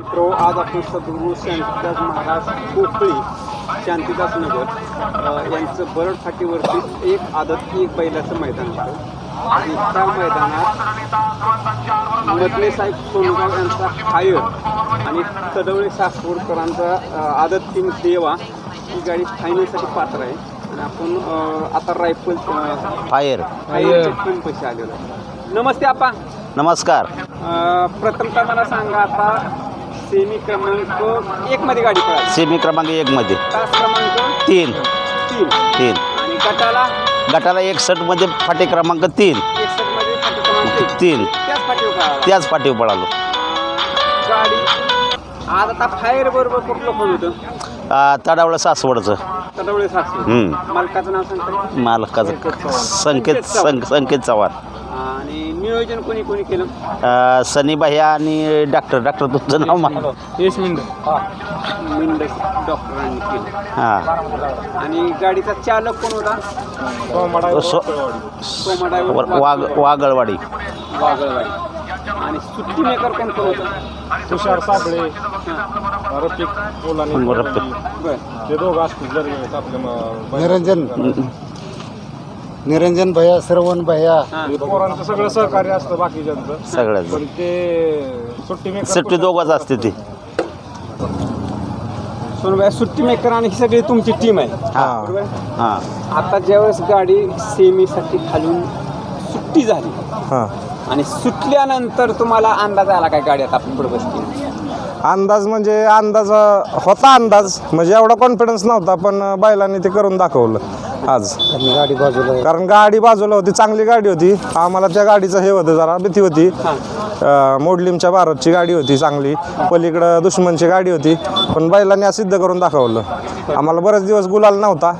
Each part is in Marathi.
मित्रो आज आपण सद्गुरू शांतिदास महाराज कोकळी शांतिदास नगर यांचं बरड फाटीवरती एक आदत एक बैलाचं मैदान होतं आणि त्या मैदानात मदने साहेब सोनगाव यांचा फायर आणि तडवळे सासवडकरांचा आदत किंग देवा ही गाडी फायनलसाठी पात्र आहे. आणि आपण आता रायफल फायर टीम पैसे आलेलो. नमस्ते आपा. नमस्कार. प्रथमतः मला सांगा आता सेमी क्रमांक एक मध्ये गाडी पळाली. सेमी क्रमांक एकमध्ये. तास क्रमांक तीन. तीन. तीन. आणि गटाला? गटाला एकसष्टमध्ये फाटे क्रमांक तीन. एकसष्टमध्ये फाटी क्रमांक तीन तीन. त्याच फाटीवर पळाला त्याच फाटीवर पळालो. गाडी. आज आता फायर बरोबर कुठलं फोन होतं आ, सासवडचं. तडवळे सासू हम्म. मालकाचं नाव सांगता मालकाचं संकेत सं संकेत चव्हाण. नियोजन कोणी कोणी केलं? सनी भैया आणि डॉक्टर डॉक्टर तुमचं नाव मा यश मिंड. मिंड डॉक्टरांनी केलं. हां. आणि गाडीचा चालक कोण होता? सो सोमा वा- driver वाघ वागळवाडी वागळवाडी आणि सुट्टी मेकर कोण कोण होतं? तुषार साबळे रफिक मुलानी रफिक. बर. ते दोघं असतील जर आपल्या म- निरंजन. निरंजन भैया श्रवण भैया. हां. पोरांचं सगळं सहकार्य असतं बाकीच्यांचं. सगळ्याच पण ते सुट्टी मेकर सुट्टी दोघंच असते ती. सोनबाई सुट्टी मेकर आणि ही सगळी तुमची टीम आहे. हां. बरोबर? हां. आता ज्यावेळेस गाडी सेमीसाठी खालून सुट्टी झाली हां. आणि सुटल्यानंतर तुम्हाला अंदाज आला काय गाडी आता आपण पुढे बसते अंदाज म्हणजे अंदाज अं, होता अंदाज. म्हणजे एवढा कॉन्फिडन्स नव्हता पण अं, बैलांनी ते करून दाखवलं. आज. आणि गाडी बाजूला कारण गाडी बाजूला होती चांगली गाडी होती. आम्हाला त्या गाडीचं हे होतं जरा भीती होती. अं, मोडलिमच्या भारतची गाडी होती चांगली. पलीकडं दुश्मनची गाडी होती. पण बैलांनी आज सिद्ध करून दाखवलं. आम्हाला बरेच दिवस गुलाल नव्हता.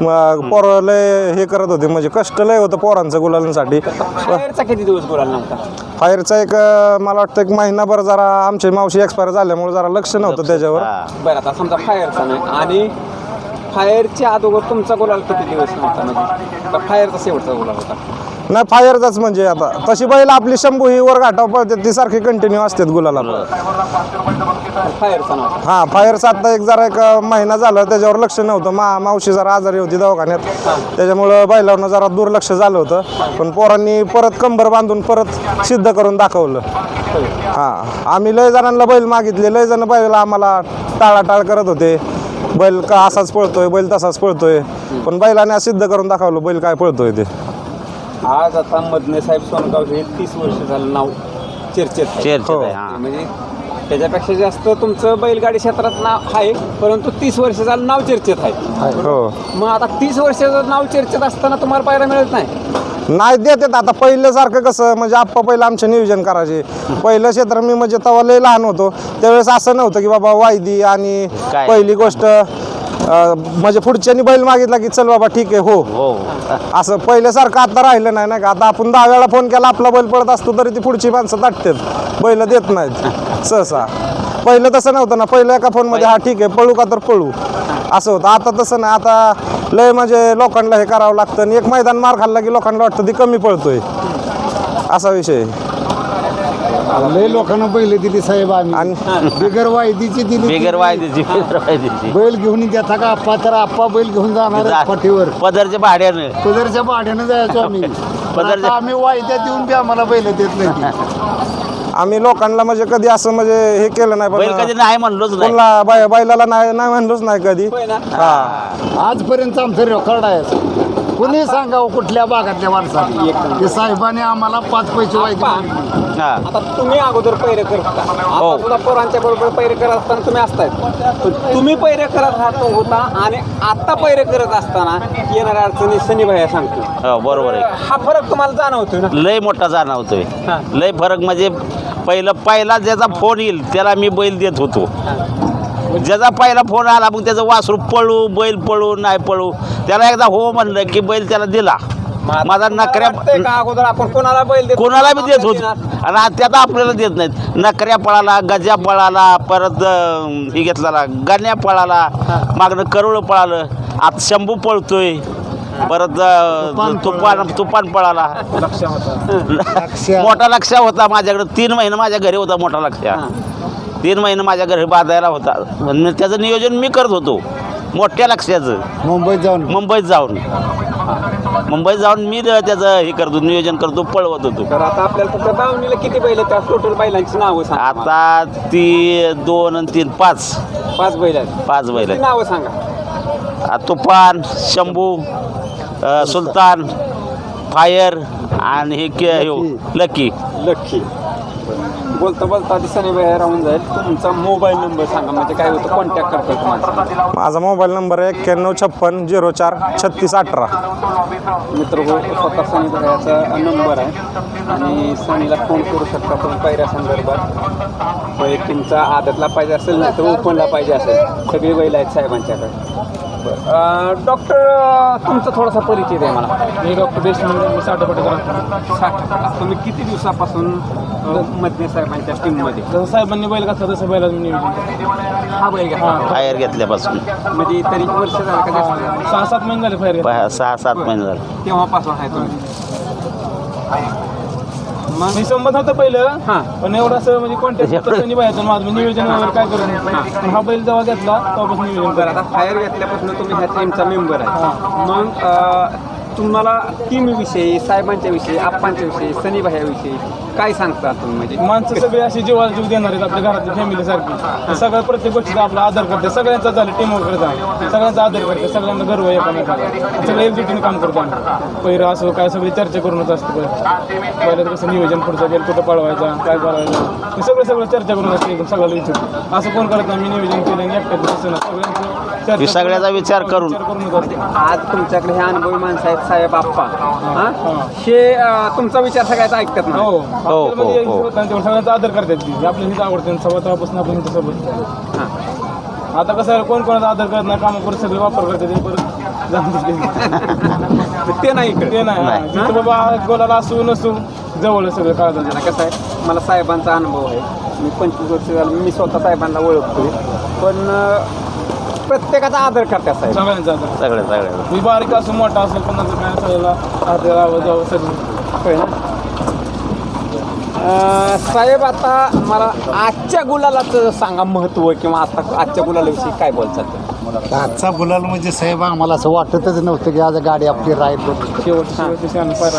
मग पोरं लय हे करत होते म्हणजे कष्ट लय होतं पोरांचं गुलालांसाठी. फायरचा किती दिवस बोलायला नव्हता? फायरचा एक अं, मला वाटतं एक महिनाभर जरा आमची मावशी एक्सपायर झाल्यामुळे जरा लक्ष नव्हतं त्याच्यावर. बरं आता समजा फायरचा नाही. आणि फायरच्या अगोदर तुमचा गुलाल किती दिवस नव्हता म्हणजे का फायरचा शेवटचा गुलाल होता. नाही फायरचाच म्हणजे आता. तशी बैल आपली शंभू ही वर घाटाव पळते ती सारखी कंटिन्यू असतात गुलाला फायरचा नव्हता. हा फायरचा आता एक जरा एक महिना झाला त्याच्यावर लक्ष नव्हतं. मा मावशी जरा आजारी होती दवाखान्यात. त्याच्यामुळं बैलावरनं जरा दुर्लक्ष झालं होतं. पण पोरांनी परत कंबर बांधून परत सिद्ध करून दाखवलं. हा. आम्ही लय जणांना बैल मागितले लय जण बैल आम्हाला टाळाटाळ करत होते. बैल का असाच पळतोय बैल तसाच पळतोय. पण बैलाने आज सिद्ध करून दाखवलं बैल काय पळतोय ते. आज आता मदने साहेब सोनगाव हे तीस वर्ष झालं नाव चर्चेत आहे. चर्चेत हो. आहे हां. म्हणजे त्याच्यापेक्षा जास्त तुमचं बैलगाडी क्षेत्रात नाव आहे परंतु तीस वर्ष झालं नाव चर्चेत आहे. हो. मग आता तीस वर्षाचं नाव चर्चेत असताना तुम्हाला पाहायला मिळत नाही. नाही देतात. आता पहिल्यासारखं कसं म्हणजे आप्पा पहिलं आमचे नियोजन करायचे. पहिलं क्षेत्र मी म्हणजे तेव्हा लय लहान होतो. त्यावेळेस असं नव्हतं की बाबा वायदी आणि काय? पहिली गोष्ट अं, म्हणजे पुढच्यानी बैल मागितला की चल बाबा ठीक आहे हो. हो. असं पहिल्यासारखं आता राहिलं नाही ना का? आता आपण दहा वेळा फोन केला आपला बैल पडत असतो तरी ती पुढची माणसं ताटतात बैल देत नाहीत. सहसा. पहिलं तसं नव्हतं ना पहिलं एका फोनमध्ये हा ठीक आहे पळू का तर पळू. असं होतं. आता तसं नाही आता लय म्हणजे लोकांना हे करावं लागतं आणि एक मैदान मार खाल्ला की लोकांना वाटतं ती कमी पळतोय. असा विषय लय लोकांना बैल दिली साहेब आम्ही. आणि बिगर वायदीची दिली बिगर वायदेची बिगर वायदेची. बैल घेऊन देता का आप्पा? तर आप्पा बैल घेऊन जाणार आहे पाठीवर. पदरच्या भाड्यानं. पदरच्या भाड्यानं जायचो आम्ही. पदरच्या- आम्ही वायद्यात देऊन बी आम्हाला बैल देत नाही. आम्ही लोकांना म्हणजे कधी असं म्हणजे हे केलं नाही बैल कधी पण नाही म्हणलोच नाही. कोणला बै- बैलाला नाही नाही म्हणलोच नाही कधी. हा. आजपर्यंत आमचं रेकॉर्ड आहे. कुणी सांगावं कुठल्या भागातल्या माणसाने? ते साहेबांनी आम्हाला पाच पैसे मागितले. हां. आता तुम्ही अगोदर पैरे करता आता सुद्धा पोरांच्या बरोबर पैरे करत असताना तुम्ही असताय. पण तुम्ही पैरे करत राहतो होता आणि आता पैरे करत असताना येणाऱ्या अडचणी सनी भैया सांगतो. हो बरोबर आहे. हा फरक तुम्हाला जाणवतोय ना? लय मोठा जाणवतोय. हां. लय फरक म्हणजे पहिलं पहिला ज्याचा फोन येईल त्याला मी बैल देत होतो. ज्याचा पहिला फोन आला मग त्याचं वासरू पळू बैल पळू नाही पळू. त्याला एकदा हो म्हणलं की बैल त्याला दिला. माझा नकऱ्या अगोदर आपण कोणाला बैल देतो? कोणाला बी देत होतो. आणि आता आता आपल्याला देत नाहीत. नकऱ्या पळाला गजा पळाला परत हे घेतला गण्या पळाला मागणं करुळ पळालं आता शंभू पळतोय परत अं, तुफान तुफान पळाला. लक्ष मोठा लक्ष होता माझ्याकडे. तीन महिने माझ्या घरी होता मोठा लक्ष तीन महिने माझ्या घरी बांधायला होता. त्याचं नियोजन मी करत होतो. मोठ्या लक्ष्याचं. मुंबईत जाऊन. मुंबईत जाऊन. मुंबईत जाऊन मी त्याचं हे करतो नियोजन करतो पळवत होतो. तर आता आपल्याला फक्त दावणीला किती बैल आहेत? टोटल बैलांची नावं सांगा मला. आता ती दोन आणि तीन पाच. पाच बैल आहेत. पाच बैल ती आहेत. नावं सांगा? आ, तुफान शंभू अ, सुलतान फायर आणि हे के ह्यो, लकी. लक्की बोलता बोलता आधी सनी बाहेर राहून जाईल. तुमचा मोबाईल नंबर सांगा म्हणजे काय होतं कॉन्टॅक्ट करतो तुम्हाला माझा मोबाईल नंबर आहे एक्क्याण्णव छप्पन झिरो चार छत्तीस अठरा. मित्र हो स्वतः सनी भैयाचा नंबर आहे. आणि सनीला फोन करू शकता तुम्ही पहिल्या संदर्भात. बैल तुमचा आदतला पाहिजे असेल नाही तर ओपनला पाहिजे असेल. सगळी बैल आहेत साहेबांच्याकडे. डॉक्टर तुमचा थोडासा परिचय द्या मला. मी डॉक्टर देशमुख साठ पटेकर साठ. तुम्ही किती दिवसापासून अ, मदने साहेबांच्या टीममध्ये जसं साहेबांनी बैल घातला तसं बैला मी नियोजन हा बैल घ्या फायर घेतल्यापासून. म्हणजे तरी वर्ष झालं का जास्त झालं? सहा सात महिने झाले फायर पहा, सहा सात महिने झाले. तेव्हापासून आहे तुम्ही? मग? मी संबंध होतं पहिलं हां. पण एवढं असं म्हणजे कॉन्टॅक्ट तसं बाहेर माझं मी नियोजन वगैरे काय करत नाही पण हा बैल जेव्हा घेतला तेव्हापासून नियोजन बरं करा आता फायर घेतल्यापासून तुम्ही ह्या टीमचा मेंबर आहे. मग अ, तुम्हाला टीमविषयी साहेबांच्या विषयी आप्पांच्या विषयी सनी भायाविषयी काय सांगता तुम्ही म्हणजे? माणसं सगळे अशी जीवाला जीव देणार आहेत आपल्या घरातली फॅमिली सारखी. सगळ्या प्रत्येक गोष्टीचा आपला आदर करते. सगळ्यांचा झालं टीम वगैरे सगळ्यांचा आदर करते. सगळ्यांना गर्व आहे एकामेकाला. सगळे एकजुटीने काम करतो आम्ही. पहिलं असं काय सगळी चर्चा करूनच असते पहिलं कसं नियोजन पुढचं गेलं कुठं पळवायचा काय पळवायचं हे सगळं सगळं चर्चा करून असते एकदम सगळ्याला विचारतो असं कोण करत नाही मी नियोजन केलं आणि एकट्यात सगळ्यांचं चर्चा हे सगळ्याचा विचार करून. विचार करूनच असते. आज तुमच्याकडे हे अनुभवी माणसं आहेत साहेब आप्पा. हा? हे. तुमचा विचार सगळ्याचा ऐकतात ना? हो. हो, हॉटेलमध्ये हो. तेव्हा सगळ्यांचा आदर करतात ती. आपल्या हित आवडते. सव्वा आपण हित सोबत हां. आता कसं आहे कोण कोणाचा आदर करत नाही कामं परत सगळे वापर करतात ते परत जाऊन. ते नाही इकडे. ते नाही. हा. तिथं बाबा गोलाला असू नसू जवळ आहे सगळं काळजाला आता कसं आहे मला साहेबांचा अनुभव आहे. मी पंचवीस वर्ष झालं मी स्वतः साहेबांना ओळखतोय. पण अ, प्रत्येकाचा आदर करतात साहेब. सगळ्यांचा आदर. सगळे सगळे मी बारीक असू मोठा असेल पण काय सगळ्याला हात लावा जावं सगळं. होय ना? साहेब आता मला आजच्या गुलालाच सांगा महत्त्व किंवा आता आजच्या गुलालाविषयी काय बोलतात? आजचा गुलाल म्हणजे साहेब आम्हाला असं वाटतच नव्हतं की आज गाडी आपली राहील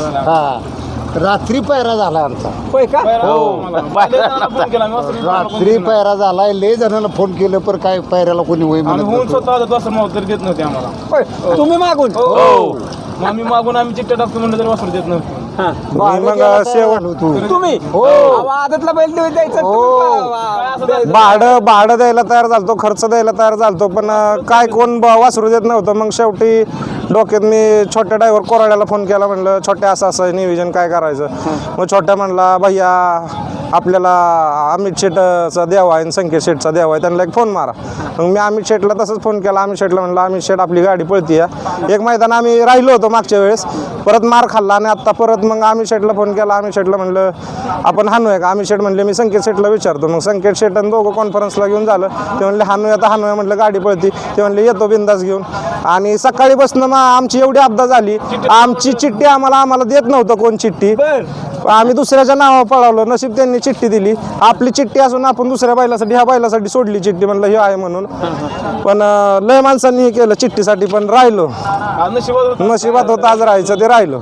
झाला हा. रात्री पायरा झाला आमचा. होय का? हो. रात्री. पायरा झालाय लय जणांना फोन केलं पण काय पायऱ्याला कोणी होई आणि म्हणत होऊन नव्हतं. स्वतः आलं असं देत नव्हते आम्हाला. होय. तुम्ही मागून? हो. मग आम्ही मागून आम्ही चिठ्ठ्या टाकतो म्हणलं तरी वासरू देत नव्हते. हां भाडं मग शेवट- तयार झालो तू तुम्ही हो. अहो, आदतला बैल देऊ द्यायचं हो. तुम्ही. भाडं भाडं द्यायला तयार झालतो खर्च द्यायला तयार झालतो पण अं, काय कोण ब- वासरू देत नव्हतं मग शेवटी डोक्यात मी छोट्या ड्रायव्हर कोराड्याला फोन केला म्हणलं छोट्या असं असं नियोजन काय करायचं? मग छोट्या म्हणला भैया आपल्याला अमित शेटचा देवा आहे आणि संकेत शेटचा देवा आहे त्यांना एक फोन मारा. मग मी अमित शेटला तसंच फोन केला. अमित शेटला म्हणलं अमित शेट आपली गाडी पळती एक मैदान आम्ही राहिलो होतो मागच्या वेळेस. परत मार खाल्ला आणि आत्ता परत मग अमित शेटला फोन केला. अमित शेटला म्हणलं आपण हानूया का? अमित शेट म्हणले मी संकेत शेटला विचारतो. मग संकेत शेट आणि दोघं कॉन्फरन्सला घेऊन झालं. ते म्हणले हानूया तर हानूया म्हटलं गाडी पळती. ते म्हणले येतो बिंदास घेऊन. आणि सकाळी बसणं मग आमची एवढी अपदा झाली. आमची चिठ्ठी आम्हाला आम्हाला देत नव्हतं कोण चिठ्ठी. आम्ही दुसऱ्याच्या नावावर पळवलं नशीब त्यांनी चिठ्ठी दिली. आपली चिठ्ठी असून आपण दुसऱ्या बैलासाठी ह्या बैलासाठी सोडली चिठ्ठी म्हणलं हे आहे म्हणून. पण लय माणसांनी हे केलं चिठ्ठीसाठी पण राहिलो. नशिबात होतं. नशिबात होतं आज राहायचं ते राहिलो.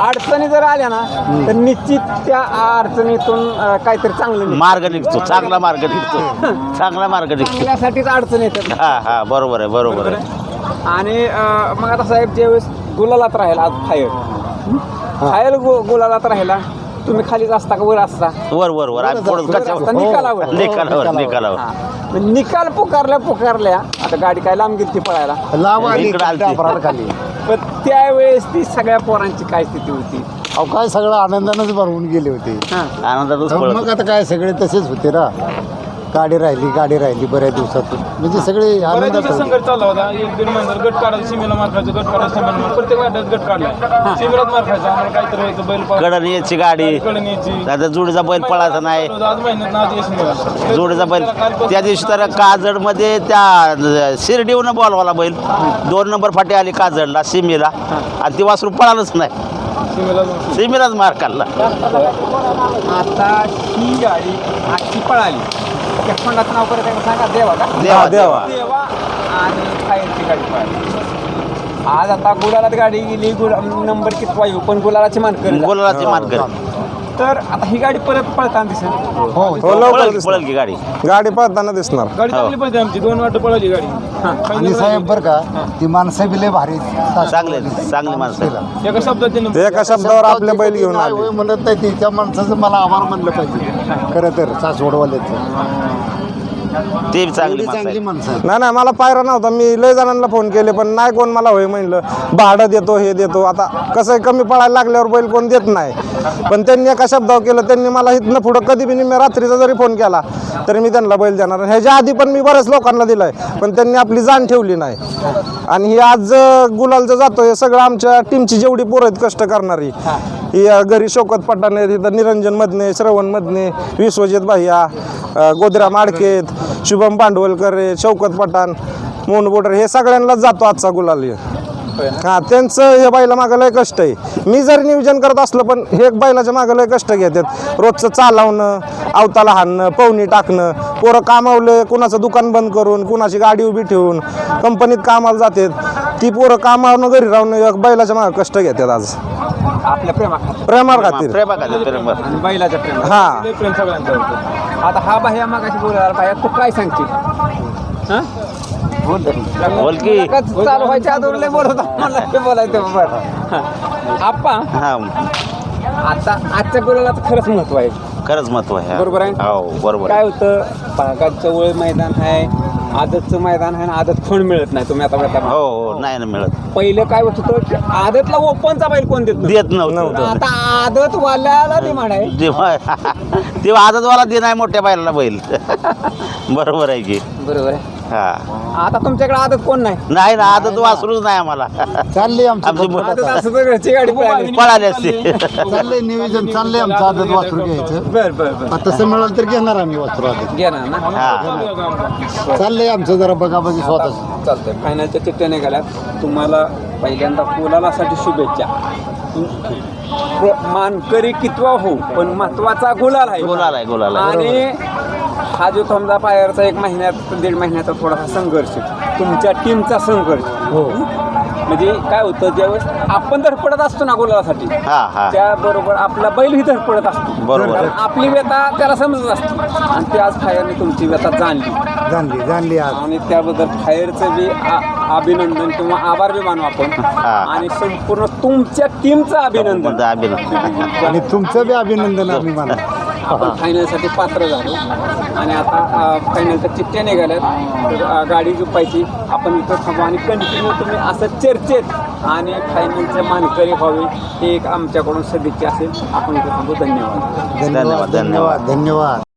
अडचणी जर आल्या ना तर निश्चित त्या अडचणीतून काहीतरी चांगलं निघतं. मार्ग निघतो चांगला मार्ग निघतो. चांगला मार्ग निघतो. चांगल्यासाठीच अडचण येतात. हा हा बरोबर आहे. बरोबर आहे. आणि मग आता साहेब ज्यावेळेस गुलालात राहिला आज फायर. फायर गु गुलालात राहिला तुम्ही खालीच असता का वर असता? वर वर वर. आम्ही थोडं वर असता, कच्च्या निकालावर. निकालावर निकालावर. हा. निकाल पुकारल्या पुकारल्या आता गाडी काय लांब गेली ती पळायला. लाव आली. इकडं आलती. डांबराला खाली. पण त्यावेळेस ती सगळ्या पोरांची काय स्थिती होती? अहो काय सगळं आनंदानंच भरवून गेले होते. हा. आनंदातच पळत मग आता काय सगळे तसेच होते ना? गाडी राहिली गाडी राहिली बऱ्याच दिवसातून. म्हणजे सगळे बऱ्याच आनंदात दिवसात होते. संघर्ष चालला होता. एक दीड महिन्यात गट काढायचा सीमेला मार खायचं गट काढायचं सीमेला मार. प्रत्येक वाट्यात गट काढलाय सीमेलाच मार खायचा. आम्हाला काहीतरी व्हायचं बैल पाळ कडन यायची गाडी आता जोडीचा बैल पळायचा नाही. आज महिन्यात ना आज यश मिळालं. जोडीचा बैल. त्या दिवशी तर काजडमध्ये त्या शिर्डीवनं बोलवाला बैल. दोन नंबर फाटी आली काजडला सिमीला. आणि ती वासरू पळालंच नाही. सीमेला सिमीलाच मार खाल्ला. आता ही गाडी आजची पळाली. त्या खोंडाचं नाव परत एकदा सांगा. देवा का? देवा देवा. देवा. आणि फायरची गाडी पाहिली. आज आता गुलालात गाडी गेली गुल नंबर किती वायू पण गुलालाची मानकर बोलाची मार्ग तर आता ही गाडी परत पळताना दिसेल. हो हो लवकर पळल दिसणार. पळल की गाडी. गाडी पळताना दिसणार. गाडी चांगली पळते आमची दोन वाटं पळाली गाडी. आणि साहेब बरं का ती माणसं बी लय भारी चांगले चांगली माणसं आहेत. एका शब्दात ते एका शब्दावर आपले बैल घेऊन नाही आले. होय म्हणत नाही ती त्या माणसाचं मला आभार म्हणलं पाहिजे. खरं तर सासवडवाल्याचं ते चांगली एवढी माणसं चांगली आहेत. माणसं आहेत. नाही नाही मला पायरा नव्हता. मी लय जणांना फोन केले पण नाही कोण मला होय म्हणलं. भाडं देतो हे देतो. आता कसं आहे कमी पडायला लागल्यावर बैल कोण देत नाही. पण त्यांनी एका शब्दावर केलं त्यांनी मला इथनं पुढं कधी बी मी रात्रीचा जरी फोन केला तरी मी त्यांना बैल देणार ह्याच्या आधी पण मी बऱ्याच लोकांना दिलाय पण त्यांनी आपली जाण ठेवली नाही. आणि ही आज अं, गुलालचं जातो हे सगळं आमच्या टीमची जेवढी पोरं आहेत कष्ट करणारी. ही. अं, घरी शोकत आहेत इथं निरंजन मधने श्रवण मधने विश्वजित भाईया अं, गोदरा माडकेत शुभम पांडवलकर आहे, शौकत पठाण मोहन बोटर हे सगळ्यांनाच जातो आजचा गुलाल हां. हा त्यांचं हे बैला मागं लय कष्ट आहे. मी जर नियोजन करत असलं पण हे बैलाच्या मागं लय कष्ट घेतात. रोजचं चालवणं अवताला हाणणं पवनी टाकणं पोरं कामावलं कुणाचं दुकान बंद करून कुणाची गाडी उभी ठेवून कंपनीत कामाला जातात. ती पोरं कामावणं घरी राहून एक बैलाच्या मागं कष्ट घेतात आज. आपल्या प्रेमाखातर. प्रेमार खातीर प्रेमा का प्रेम आणि बैलाच्या प्रेमात हा. लय प्रेम सगळ्यांचं होतं. आता हा भाया मागाशी बोलायला भाया तू काय सांगते? हा? बोल की. मुलाखत चालू व्हायच्या अगोदर लय बोलत होता. मला ते बोलायचं बरं आप्पा हा. आता आजच्या गुलालाचं खरंच महत्त्व आहे. खरंच महत्त्व आहे. बरोबर आहे? हो बरोबर काय आहे. होतं? बागात जवळ मैदान आहे. आदतचं मैदान आहे आणि आदत फण मिळत नाही? तुम्ही आता म्हणता हो हो नाही ना मिळत. पहिलं काय होत होतं? आदतला ओपनचा बैल कोण देत नव्हतं. देत नव्हतं. आता आदत वाल्याला डिमांड आहे. जेव्हा तेव्हा आदतवाला दे नाही मोठ्या बायला बैल. बरोबर आहे की? बरोबर आहे. हा. आता तुमच्याकडे आदत कोण नाही? नाही ना आदत वासरूच नाही आम्हाला. चाललंय आमची आमची पद्धत आदत आता. असं तर घरची गाडी पळाली. पळाले असते. चाललंय नियोजन चाललंय आमचं आदत वासरू घ्यायचं. बर बर बर. आता तसं मिळालं तर घेणार आम्ही वासरू आदत. घेणार ना? हा. चाललंय आमचं जरा बघाबघी स्वतःच. चालतंय. फायनलच्या चिठ्ठ्या निघाल्यात तुम्हाला पहिल्यांदा गुलालासाठी शुभेच्छा. प्र- मानकरी कितवा हो पण महत्त्वाचा गुलाल आहे. गुलाल आहे, गुलाल आहे. आणि हा जो समजा पायरचा एक महिन्यात दीड महिन्याचा थोडासा संघर्ष. तुमच्या टीमचा संघर्ष. हो. म्हणजे काय होतं ज्यावेळेस आपण धडपडत असतो ना गुलालासाठी हा हा. त्याबरोबर आपला बैलही धडपडत असतो. बरोबर. कारण आपली व्यथा त्याला समजत असते. आणि ते आज फायरने तुमची व्यथा जाणली. जाणली जाणली आज. आणि त्याबद्दल फायरचं बी आ- अभिनंदन किंवा आभार बी मानू आपण. हा. आणि संपूर्ण तुमच्या टीमचं अभिनंदन. अभिनंदन. आणि तुमचं बी अभिनंदन आम्ही माना आपण फायनलसाठी पात्र झालो. आणि आता फायनलच्या चिठ्ठ्या निघाल्यात. तर, गाडी झुपायची. आपण इथं थांबू आणि कंटिन्यू तुम्ही असं चर्चेत आणि फायनलचे मानकरी व्हावे हे एक आमच्याकडून सदिच्छा असेल. आपण इथं थांबू. धन्यवाद. धन्यवाद. धन्यवाद. धन्यवाद.